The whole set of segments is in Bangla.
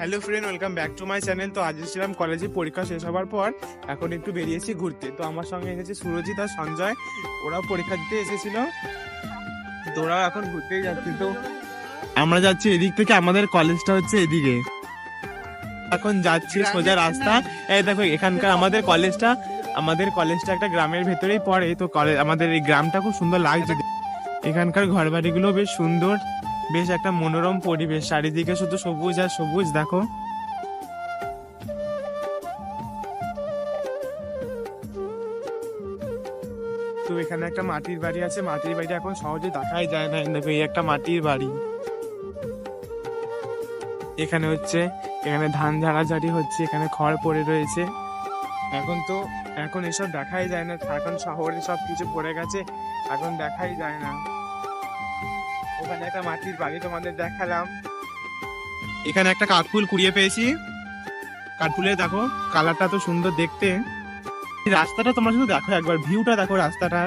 Hello friend welcome back to my channel তো আজ ছিলাম কলেজে পরীক্ষা শেষ হওয়ার পর, এখন একটু বেরিয়েছি ঘুরতে। তো আমার সঙ্গে এসেছে সুরজিৎ আর সঞ্জয়। ওরাও পরীক্ষা দিতে এসেছিল। ওরাও এখন ঘুরতেই যাচ্ছে। তো আমরা যাচ্ছি এদিক থেকে, আমাদের কলেজটা হচ্ছে এদিকে। এখন যাচ্ছি সোজা রাস্তা। এই দেখো, এখানকার আমাদের কলেজটা আমাদের কলেজটা একটা গ্রামের ভেতরেই পড়ে। তো কলেজ আমাদের এই গ্রামটা খুব সুন্দর লাগছে। এখানকার ঘর বাড়িগুলো বেশ সুন্দর। বেশ একটা মনোরম পরিবেশ। চারিদিকে শুধু সবুজ আর সবুজ, দেখো। তো এখানে একটা মাটির বাড়ি আছে। মাটির বাড়ি এখন সহজে দেখাই যায় না। দেখো, এই একটা মাটির বাড়ি। এখানে হচ্ছে, এখানে ধান ঝাড়াঝাড়ি হচ্ছে, এখানে খড় পড়ে রয়েছে। এখন তো, এখন এসব দেখাই যায় না। এখন শহরে সব কিছু পড়ে গেছে। এখন দেখাই যায় না। ওখানে একটা মাটির বাড়ি তোমাদের দেখালাম। এখানে একটা কাঠফুল কুড়িয়ে পেয়েছি। কাঠফুলের দেখো কালারটা তো সুন্দর দেখতে। এই রাস্তাটা তোমরা শুধু দেখো একবার ভিউটা দেখো রাস্তাটা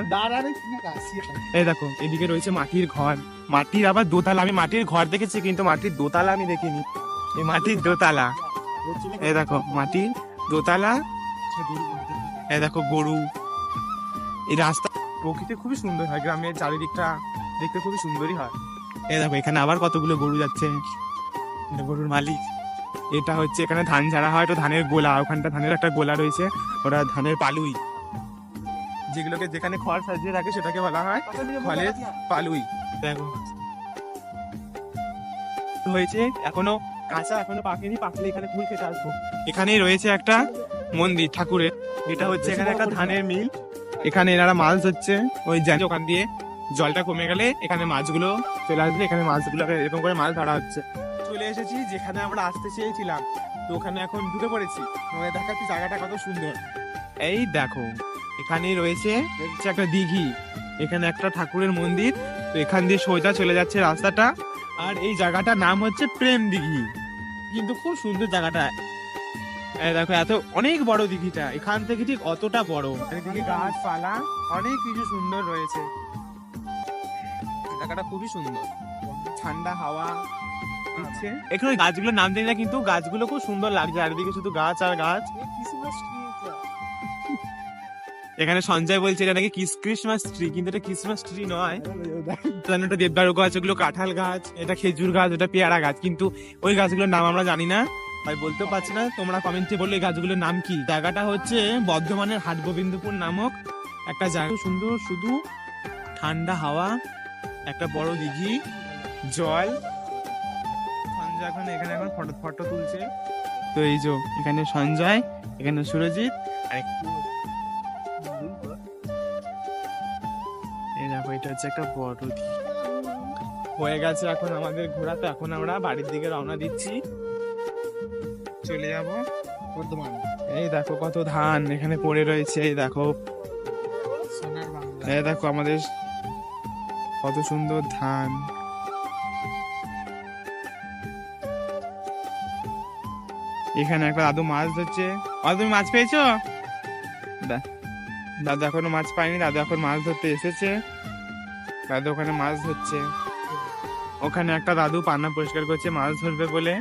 এই দেখো এদিকে রয়েছে মাটির ঘর। মাটির আবার দোতলা আমি মাটির ঘর দেখেছি কিন্তু মাটির দোতলা আমি দেখিনি। এই মাটির দোতলা। এই দেখো মাটির দোতলা। এই দেখো গরু। এই রাস্তা প্রকৃতি খুবই সুন্দর হয় গ্রামের চারিদিকটা। দেখতে খুবই সুন্দরই হয়। এ দেখো, এখানে আবার কতগুলো গরু যাচ্ছে। গরুর মালিক, এটা হচ্ছে এখানে ধান ঝাড়া হয়, তো ধানের গোলা, ওখানটা ধানের একটা গোলা রয়েছে, ওরা ধানের পালুই। যেগুলোকে যেখানে খড় সাজিয়ে রাখে, সেটাকে বলা হয় ফলের পালুই। দেখো। হয়েছে, এখনও কাঁচা, এখনও পাকেনি, পাকলে এখানে ফুল খেতে আসব। এখানেই রয়েছে একটা মন্দির ঠাকুরের, এটা হচ্ছে এখানে একটা ধানের মিল। এখানে এনারা মাছ ধরছে, ওই জানি ওখান দিয়ে। জলটা কমে গেলে এখানে মাছগুলো চলে আসবে, এখানে মাছগুলোকে এরকম করে মাছ ধরা হচ্ছে। চলে এসেছি যেখানে আমরা আসতে চেয়েছিলাম, তো ওখানে এখন ঢুকে পড়েছি। তোমাদের দেখাচ্ছি জায়গাটা কত সুন্দর। এই দেখো এখানে রয়েছে একটা দিঘি। এখানে একটা ঠাকুরের মন্দির, তো এখান দিয়ে সোজা চলে যাচ্ছে রাস্তাটা। আর এই জায়গাটার নাম হচ্ছে প্রেম দিঘি। কিন্তু খুব সুন্দর জায়গাটা। দেখো, এত, অনেক বড় দিঘিটা। এখান থেকে ঠিক অতটা বড়। গাছপালা, অনেক কিছু সুন্দর রয়েছে। জায়গাটা খুবই সুন্দর। ঠান্ডা হাওয়া দিচ্ছে এখানে গাছগুলোর নাম জানি না কিন্তু গাছগুলো খুব সুন্দর লাগছে। চারিদিকে শুধু গাছ আর গাছ। এখানে সঞ্জয় বলছে এটা নাকি কিস ক্রিসমাস ট্রি কিন্তু এটা ক্রিসমাস ট্রি নয়। এটা দেবদারু গাছ ওগুলো কাঁঠাল গাছ এটা খেজুর গাছ ওটা পেয়ারা গাছ। কিন্তু ওই গাছগুলোর নাম আমরা জানি না। তাই বলতেও পারছি না। তোমরা কমেন্টে বললে গাছগুলোর নাম কি? জায়গাটা হচ্ছে বর্ধমানের হাট গোবিন্দপুর নামক একটা জায়গা। সুন্দর শুধু ঠান্ডা হাওয়া। একটা বড় দিঘি, জল। সঞ্জয় এখন এখানে এখন ফটো ফটো তুলছে। তো এই যে এখানে সঞ্জয়, এখানে সুরজিৎ, আর এই দেখো, এটা হচ্ছে একটা বড় দিঘি। হয়ে গেছে এখন আমাদের ঘোরা, তো এখন আমরা বাড়ির দিকে রওনা দিচ্ছি। চলে যাব বর্ধমান। এই দেখো কত ধান এখানে পড়ে রয়েছে, এই দেখো। এই দেখো আমাদের কত সুন্দর ধান। এখানে একটা দাদু মাছ ধরছে। আর তুমি মাছ পেয়েছ? দাদু এখনও মাছ পায়নি, দাদু এখন মাছ ধরতে এসেছে। দাদু ওখানে মাছ ধরছে। ওখানে একটা দাদু পান্না পরিষ্কার করছে, মাছ ধরবে বলে।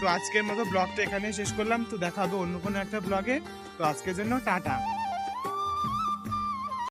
তো আজকের মতো ব্লগটা এখানে শেষ করলাম। তো দেখা হবে অন্য কোনো একটা ব্লগে। তো আজকের জন্য টাটা।